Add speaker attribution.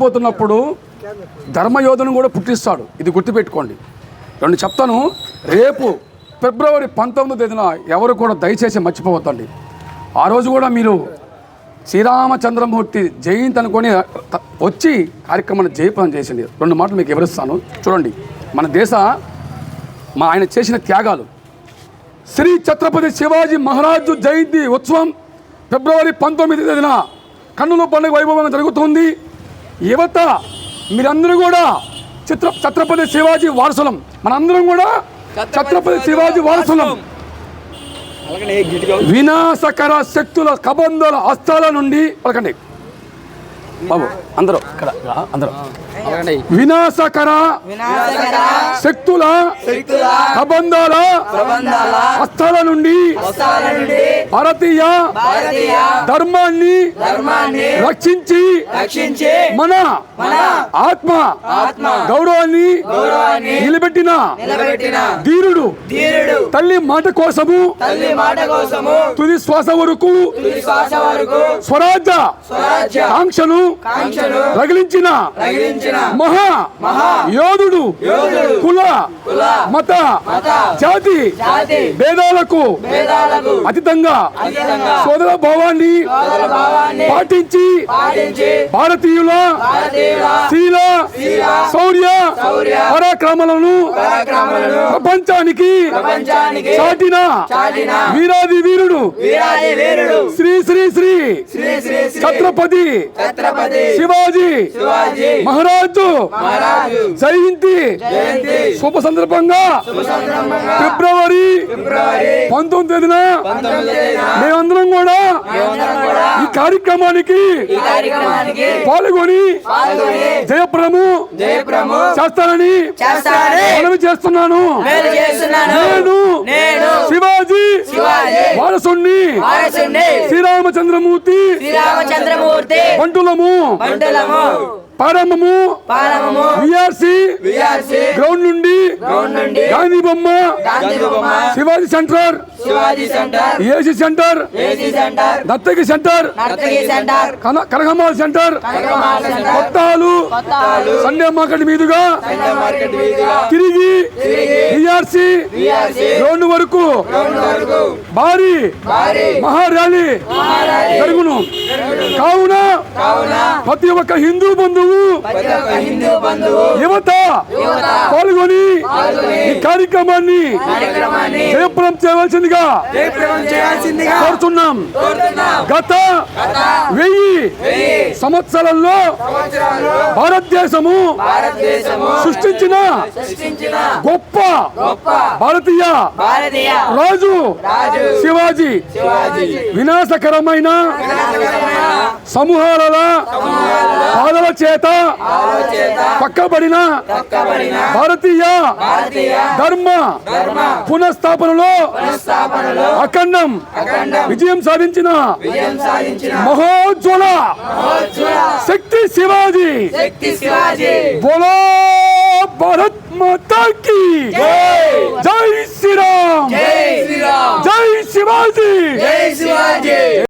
Speaker 1: పోతున్నప్పుడు ధర్మయోధను కూడా పుట్టిస్తాడు. ఇది గుర్తుపెట్టుకోండి. రెండు చెప్తాను. రేపు ఫిబ్రవరి పంతొమ్మిది తేదీన ఎవరు కూడా దయచేసి మర్చిపోవద్దండి. ఆ రోజు కూడా మీరు శ్రీరామచంద్రమూర్తి జయంతి అనుకొని వచ్చి కార్యక్రమాన్ని జయప్రదం చేసింది. రెండు మాటలు మీకు వివరిస్తాను. చూడండి. మన దేశ మా ఆయన చేసిన త్యాగాలు. శ్రీ ఛత్రపతి శివాజీ మహారాజు జయంతి ఉత్సవం ఫిబ్రవరి పంతొమ్మిది తేదీన కన్నుల పండుగ వైభవంగా జరుగుతుంది. యువత మీరందరూ కూడా చిత్ర ఛత్రపతి శివాజీ వారసులం. మనందరం కూడా ఛత్రపతి శివాజీ వారసులం. వినాశకర శక్తుల కబంధల హస్తాల నుండి పలకండి. బాబు అందరూ ఇక్కడ అందరూ.
Speaker 2: అలాగనే
Speaker 1: వినాశకర శక్తుల కబంధాల హస్తాల నుండి భారతీయ ధర్మాన్ని రక్షించి
Speaker 3: రక్షించి
Speaker 1: మన ఆత్మ గౌరవాన్ని నిలబెట్టిన ధీరుడు తల్లి మాట కోసము తుది శ్వాస వరకు స్వరాజ్య కాంక్షను రగిలించిన మహా
Speaker 3: మహా
Speaker 1: యోధుడు
Speaker 3: యోధుడు
Speaker 1: కుల మత జాతి భేదాలకు అతీతంగా సోదర భావాన్ని పాటించి భారతీయుల శీల శౌర్య పరాక్రమాలను ప్రపంచానికి చాటిన వీరాది వీరుడు శ్రీ శ్రీ శ్రీ ఛత్రపతి శివాజీ మహారాజు జయంతి శుభ సందర్భంగా ఫిబ్రవరి పంతొమ్మిది తేదీన మేమందరం కూడా ఈ కార్యక్రమానికి పాల్గొని జయప్రము చేస్తానని మనవి చేస్తున్నాను. నేను శివాజీ
Speaker 3: శివాజీ
Speaker 1: వారసుణ్ణి
Speaker 3: వారసుని
Speaker 1: శ్రీరామచంద్రమూర్తి విఆర్సి గ్రౌండ్ నుండి
Speaker 3: గ్రౌండ్ నుండి
Speaker 1: గాంధీ బొమ్మ శివాజీ సెంటర్ ఏసీ సెంటర్. దత్తకి సెంటర్. కనకమాల్ సెంటర్. కొత్తాలు. సండే మార్కెట్ మీదుగా. తిరిగి. విఆర్సి గ్రౌండ్ వరకు. భారీ.
Speaker 3: భారీ.
Speaker 1: మహా ర్యాలీ జరుగును. కావున. ప్రతి ఒక్క హిందూ బంధువు. యువత. పాల్గొని. ఈ కార్యక్రమాన్ని
Speaker 3: కార్యక్రమాన్ని
Speaker 1: జయప్రదం
Speaker 3: చేయాల్సిందిగా
Speaker 1: కోరుతున్నాం. గత వెయ్యి సంవత్సరాల్లో
Speaker 3: సంవత్సరాలు
Speaker 1: భారతదేశము సృష్టించిన గొప్ప భారతీయ రాజు శివాజీ. వినాశకరమైన సమూహాల చేత పక్కబడిన భారతీయ ధర్మ పునఃస్థాపనలో
Speaker 3: స్థాపనలో
Speaker 1: అఖండం విజయం సాధించిన మహోజ్వల
Speaker 3: శక్తి శివాజీ.
Speaker 1: బోలో భారత్ మాతా కీ జై శ్రీరామ్.
Speaker 3: జై శ్రీరామ్.
Speaker 1: జై శివాజీ.
Speaker 3: జై శివాజీ.